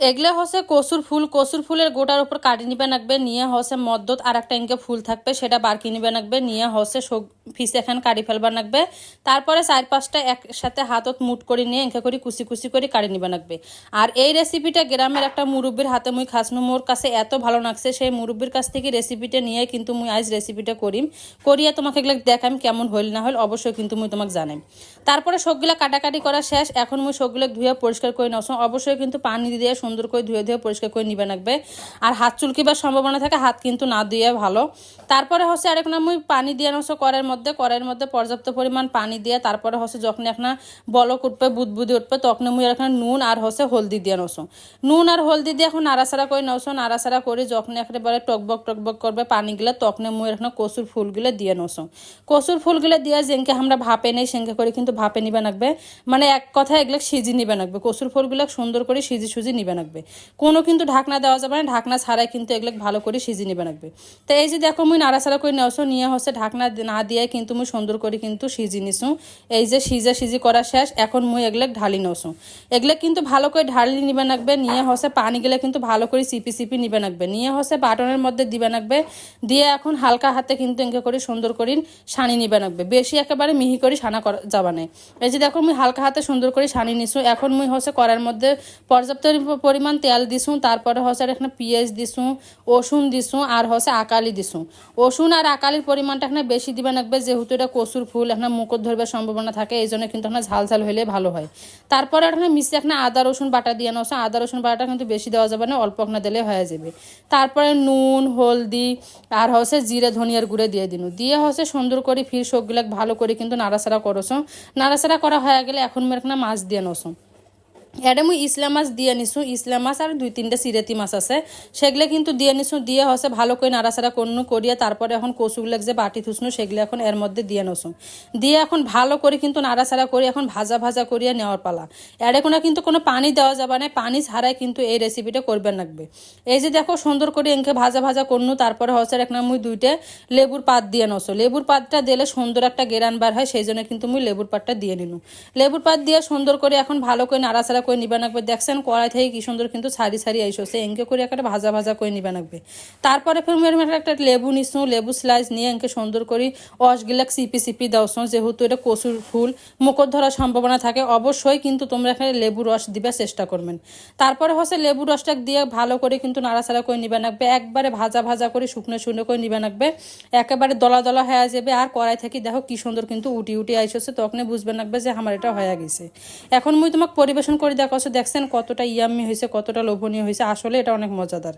এগুলো হচ্ছে কসুর ফুল, কসুর ফুলের গোটার উপর কাটি নিবে নাকবে, নিয়ে হচ্ছে মদ্দত আর একটা ইনকে ফুল থাকবে, সেটা বারকি নিবে নাকবে, নিয়ে হচ্ছে ফিস এখান কাটি ফেলবা নাকবে। তারপরে চার পাঁচটা একসাথে হাতত মুট করে নিয়ে এঁকে করে কুচি কুচি করে কাটি নিবে নাকবে। আর এই রেসিপিটা গ্রামের একটা মুরব্বীর হাতে মুই খাসনু, মোর কাছে এত ভালো লাগছে সেই মুরব্বীর কাছ থেকে রেসিপিটা নিয়ে কিন্তু মুই আজ রেসিপিটা করিম। করিয়া তোমাকে এগুলো দেখাম কেমন হইল না হইল, অবশ্যই কিন্তু মুই তোমাকে জানাই তারপরে সবগুলা কাটাকাটি করা শেষ, এখন মুই সবগুলো ধুয়ে পরিষ্কার করে নস অবশ্যই কিন্তু পানি দিয়ে সুন্দর করে ধুয়ে ধুয়ে পরিষ্কার করে নিবে রাখবে আর হাত চুলকিবার সম্ভাবনা থাকে, হাত কিন্তু না দিয়ে ভালো। তারপরে হচ্ছে আরেক মুই পানি দিয়ে নস কড়াইয়ের মধ্যে। কড়াইয়ের মধ্যে পর্যাপ্ত পরিমাণ পানি দিয়ে তারপরে হচ্ছে যখন একটা বলক উঠবে, বুদবুদি উঠবে তখন মুই এখানে নুন আর হচ্ছে হলদি দিয়ে নসো নুন আর হলদি দিয়ে এখন নাড়াচাড়া করে নসো নাড়াচাড়া করে যখন একেবারে টকবক টকবক করবে পানিগুলো তখন মুই এখানে কচুর ফুলগুলো দিয়ে নসো কচুর ফুলগুলো দিয়ে যেনকে আমরা ভাপে নেই, সেনকে করে কিন্তু ভাপে নিবে নাকবে। মানে এক কথা এগুলো সিজি নিবে নাকবে। কচুর ফুলগুলো সুন্দর করে সিজি সুজি নিবে নাকবে কোনো কিন্তু ঢাকনা দেওয়া যাবে না, ঢাকনা ছাড়াই কিন্তু এগুলো ভালো করে সিজি নিবে নাকবে তো এই যে দেখো, মুই নাড়াচাড়া করে নেওয়াছো, নিয়ে হচ্ছে ঢাকনা না দিয়ে কিন্তু মুই সুন্দর করে কিন্তু সিজি নিছু। এই যে সিজা সিজি করা শেষ, এখন মুই এগুলো ঢালি নসু এগুলো কিন্তু ভালো করে ঢালি নিবে নাকবে নিয়ে হচ্ছে পানিগুলো কিন্তু ভালো করে চিপি চিপি নিবে নাকবে নিয়ে হচ্ছে বাটনের মধ্যে দিবে নাকবে দিয়ে এখন হালকা হাতে কিন্তু এঁকে করে সুন্দর করে সানি নিবে নাকবে বেশি একেবারে মিহি করে সানা করা যাবা না। এই যে দেখো, মুই হালকা হাতে সুন্দর করে সানি নিছু। এখন মুই হচ্ছে করার মধ্যে পর্যাপ্ত পরিমাণ তেল দিছু তারপরে হচ্ছে এখানে পেঁয়াজ দিছু রসুন দিছু আর হচ্ছে আকালি দিছু রসুন আর আকালির পরিমাণটা এখানে বেশি দিবে নাকবে যেহেতু এটা কচুর ফুল, এখানে মুকুট ধরবার সম্ভাবনা থাকে এই জন্য কিন্তু এখানে ঝাল ঝাল হলে ভালো হয়। তারপরে এখানে মিশে এখানে আদা, রসুন বাটা দিয়ে নেওয়া আদা, রসুন বাটাটা কিন্তু বেশি দেওয়া যাবে না, অল্প এখানে দিলে হয়ে যাবে। তারপরে নুন, হলদি আর হচ্ছে জিরে, ধনিয়ার গুঁড়ে দিয়ে দিন। দিয়ে হচ্ছে সুন্দর করে ফির সবগুলো ভালো করে কিন্তু নাড়াচাড়া করছ নাড়াচাড়া করা হয়ে গেলে এখন মেরে এখানে মাছ দিয়ে নসো এটা মুই ইসলা মাছ দিয়ে নিছো ইসলা মাছ আর দুই তিনটা সিরেতি মাছ আছে। সেগুলো কিন্তু দিয়ে নিছো, দিয়ে হচ্ছে ভালো করে নাড়াচাড়া করনু করিয়া তারপরে এখন কচুগুলো যে বাটি থুসনু সেগুলো এখন এর মধ্যে দিয়ে নসো দিয়ে এখন ভালো করে কিন্তু নাড়াচাড়া করে এখন ভাজা ভাজা করিয়া নেওয়ার পালা। এড়ে কোনো কিন্তু কোনো পানি দেওয়া যাবে না পানি ছাড়াই কিন্তু এই রেসিপিটা করবেন লাগবে এই যে দেখো সুন্দর করে এঁকে ভাজা ভাজা করনু তারপরে হচ্ছে না মুই দুইটা লেবুর পাত দিয়ে নসো লেবুর পাতটা দিলে সুন্দর একটা গেরান বার হয় সেই জন্য কিন্তু মুই লেবুর পাতটা দিয়ে নিনু। লেবুর পাত দিয়ে সুন্দর করে এখন ভালো করে নাড়াচাড়া করে নিবা নাকবে। দেখছেন কড়াই থেকে কি সুন্দর কিন্তু সারি সারি আইসছে এঁকে করে একটা ভাজা ভাজা করে নিবা নাকবে। তারপরে ফের একটা লেবু নিছো লেবু স্লাইস নিয়ে এঁকে সুন্দর করে অসগিলাক সিপি সিপি দাওছো যেহেতু এটা কচুর ফুল মুখর ধরার সম্ভাবনা থাকে। অবশ্যই কিন্তু তোমরা এখানে লেবু রস দিবার চেষ্টা করবেন। তারপরে হচ্ছে লেবু রসটা দিয়ে ভালো করে কিন্তু নাড়াচাড়া করে নিবা নাকবে। একবারে ভাজা ভাজা করে শুকনো শুকনো করে নিবা নাকবে। একেবারে দলা দলা হয়ে যাবে। আর কড়াই থেকে দেখো কি সুন্দর কিন্তু উটি উটি আইসছে। তখন বুঝবে নাকবে যে আমার এটা হয়ে গেছে। এখন মুই তোমাকে পরিবেশন করে দেখাচ্ছ দেখছেন কতটা ইয়াম্মি হয়েছে কতটা লোভনীয় হয়েছে। আসলে এটা অনেক মজাদার।